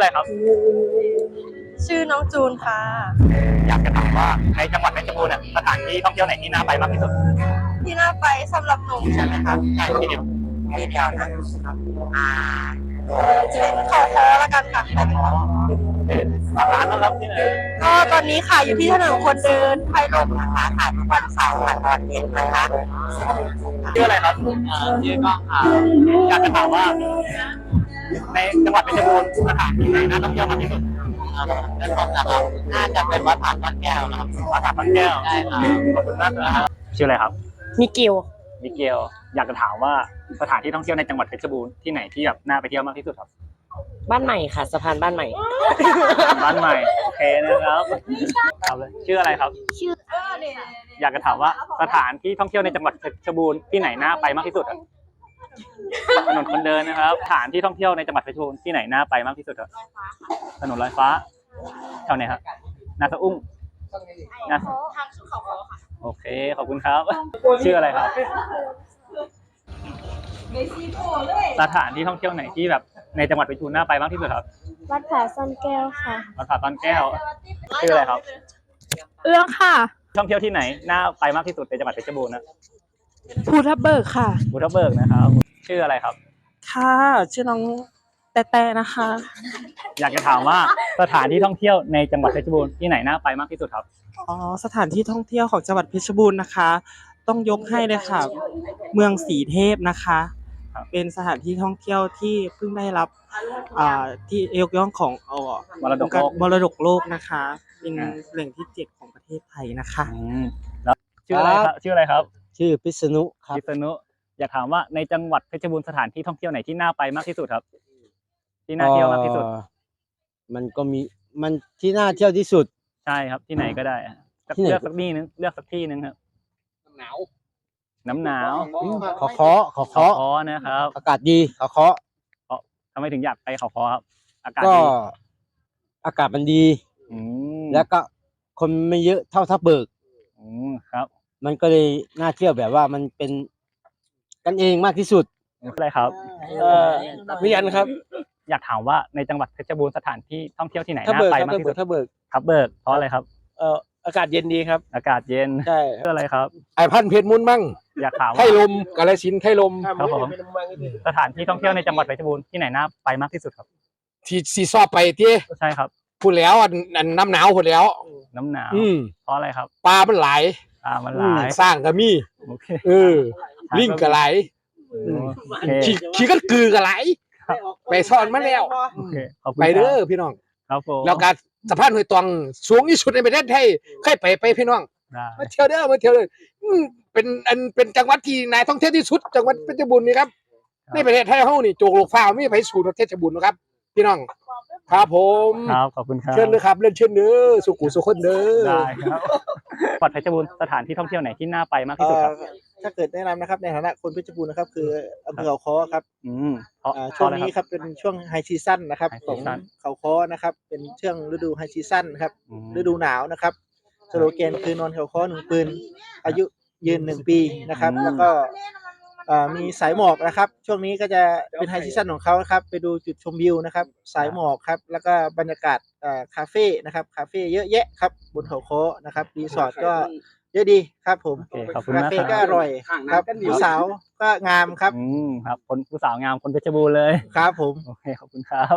อะไรครับ ชื่อน้องจูนค่ะ อยากจะถามว่าในจังหวัดเพชรบูรณ์เนี่ยสถานที่ท่องเที่ยวไหนที่น่าไปมากที่สุดที่น่าไปสำหรับหนุ่มใช่ไหมคะใช่ที่เดียวที่เดียวนะอ่าเป็นเขาคอแล้วกันค่ะฝาก ร้านนะครับที่ไหนก็ตอนนี้ค่ะอยู่ที่ถนนคนเดินไทยลมนะคะขายทุกวันเสาร์ค่ะตอนเย็นนะคะชื่ออะไรครับชื่อก้องค่ะอยากจะถามว่า ในจังหวัดเพชรบูรณ์สถานที่ไหนน่าท่องเที่ยวมากที่สุดเป็นผมนะครับน่าจะเป็นวัดผาบ้านแก้วนะครับวัดผาบางแก้วได้ครับขอบคุณมากครับชื่ออะไรครับมิเกลมิเกลอยากจะถามว่าสถานที่ท่องเที่ยวในจังหวัดเพชรบูรณ์ที่ไหนที่แบบน่าไปเที่ยวมากที่สุดครับ บ้านใหม่ค่ะสะพานบ้านใหม่ บ้านใหม่โอเคนะครับครับเลยชื่ออะไรครับ ชื่ออยากจะถามว่าสถานที่ท่องเที่ยวในจังหวัดเพชรบูรณ์ที่ไหนน่าไปมากที่สุดครับถนนคนเดินนะครับสถานที่ท่องเที่ยวในจังหวัดเพชรบูรณ์ที่ไหนน่าไปมากที่สุดครับถนนลอยฟ้าแถวไหนครับนาสะอุ้งนาทางขึ้นเขาคอค่ะโอเคขอบคุณครับ ชื่ออะไรครับสถานที่ท่องเที่ยวไหนที่แบบ ในจังหวัดเพชรบูรณ์น่าไปมากที่สุดครับ วัดผาซ่อนแก้วค่ะ วัดผาตอนแก้วชื่ออะไรครับ เอื้องค่ะ ท่องเที่ยวที่ไหนน่าไปมากที่สุดในจังหวัดเพชรบูรณ์นะภูทับเบิกค่ะบุทเบิกนะครับ ชื่ออะไรครับ ค่ะ ชื่อน้องแต่แต่นะคะ อยากจะถามว่าสถานที่ท่องเที่ยวในจังหวัดเพชรบูรณ์ที่ไหนน่าไปมากที่สุดครับ อ๋อ สถานที่ท่องเที่ยวของจังหวัดเพชรบูรณ์นะคะ ต้องยกให้เลยค่ะ เมืองสีเทพนะคะครับ เป็นสถานที่ท่องเที่ยวที่เพิ่งได้รับอ่าที่ยกย่องของเอ่อมรดกโลกมรดกโลกนะคะ เป็นอ่า แหล่งที่เจ็ดของประเทศไทยนะคะ อืมแล้วชื่ออะไรครับชื่ออะไรครับชื่อพิษณุครับพิษณุอยากถามว่าในจังหวัดเพชรบูรณ์สถานที่ท่องเที่ยวไหนที่น่าไปมากที่สุดครับ ที่น่าเที่ยวมากที่สุดเอ่อมันก็มีมันที่น่าเที่ยวที่สุด ใช่ครับที่ไหนก็ได้อะที่ไหน เลือกสักที่นึงเลือกสักที่นึงครับหนาว น้ำหนาวขอเคาะขอเขาเคาะคอนะครับอากาศดีขอเคาะทำไมถึงอยากไปเขาคอครับอากาศก็ดีอากาศมันดี อืมแล้วก็คนไม่เยอะเท่าทับเบิก อืมครับมันก็เลยน่าเที่ยวแบบว่ามันเป็นกันเองมากที่สุด อะไรครับ เอ่อ วิยันครับอยากถามว่าในจังหวัดเพชรบูรณ์สถานที่ท่องเที่ยวที่ไหนถ้าน่าเบิกไปครับมากถ้าที่เบิสุกดถ้าเบิกครับเบิกเพราะอะไรครับ เอ่ออากาศเย็นดีครับ อากาศเย็นใช่เพื่ออะไรครับ ไอพันเพชรมุนมั่ง อยากถามไข่ว่าลมกาลสินธุ์ไข่ลม ครับผมสถานที่ท่องเที่ยวในจังหวัดเพชรบูรณ์ที่ไหนน่าไปมากที่สุดครับ ที่สีซอบไปที่ใช่ครับ พูดแล้วอันอันน้ำหนาวพูดแล้ว น้ำหนาวอืมเพราะอะไรครับปลามันหลายอ่ามันหอืมลายสร้างก็มีโอเคเออลิงก็หลายโอเคขี่ขี่กันกือก็หลาย ไปซ่อนมาแล้ว โอเคขอบคุณไปเด้อครับพี่น้อง ครับผมแล้วการสะพานห้วยตวงสูงที่สุดในประเทศไทยเคยไปไปพี่น้อง ได้ มาเที่ยวเด้อมาเที่ยวเลยอืม เป็นอันเป็นจังหวัดที่นายท่องเที่ยวที่สุด จังหวัดเพชรบูรณ์นี่ครับในประเทศไทยเฮานี่โจกโลกฟ้าไม่ไปสู่ประเทศเพชรบูรณ์นะครับ พี่น้อง ครับผมครับขอบคุณครับเชิญเลยครับเล่นเชิญเด้อสุขุสุขคนเด้อได้ครับจังหวัดเพชรบูรณ์สถานที่ท่องเที่ยวไหนที่น่าไปมากที่สุดครับเอ่อถ้าเกิดแนะนำนะครับในฐานะคนเพชรบูรณ์นะครับ คืออำเภอเขาค้อครับอืมเพราะอ่าเพช่วราะงอะไรนี้ครับครับเป็นช่วงไฮซีซั่นนะครับ High ของ season เขาค้อนะครับ เป็นช่วงฤดูไฮซีซั่นครับ อืมฤดูหนาวนะครับสโลแกนคือนอนเขาค้อหนึ่งปืน อายุ ยืนหนึ่งปีนะครับอืมแล้วก็อ่ามีสายหมอกนะครับ ช่วงนี้ก็จะเป็นไฮซีซั่นของเขานะครับ ไปดูจุดชมวิวนะครับ สายหมอกครับ แล้วก็บรรยากาศอ่าคาเฟ่นะครับ คาเฟ่เยอะแยะครับบนเขาค้อนะครับรีสอร์ทก็เยอะดีครับผมโอเคขอบคุณากคามเฟ่คก็รัอบร่อยครับผู้สาวก็งามครับอืมครับ คนผู้สาวงามคนเพชรบูรณ์เลยครับ ผมโอเคขอบคุณครับ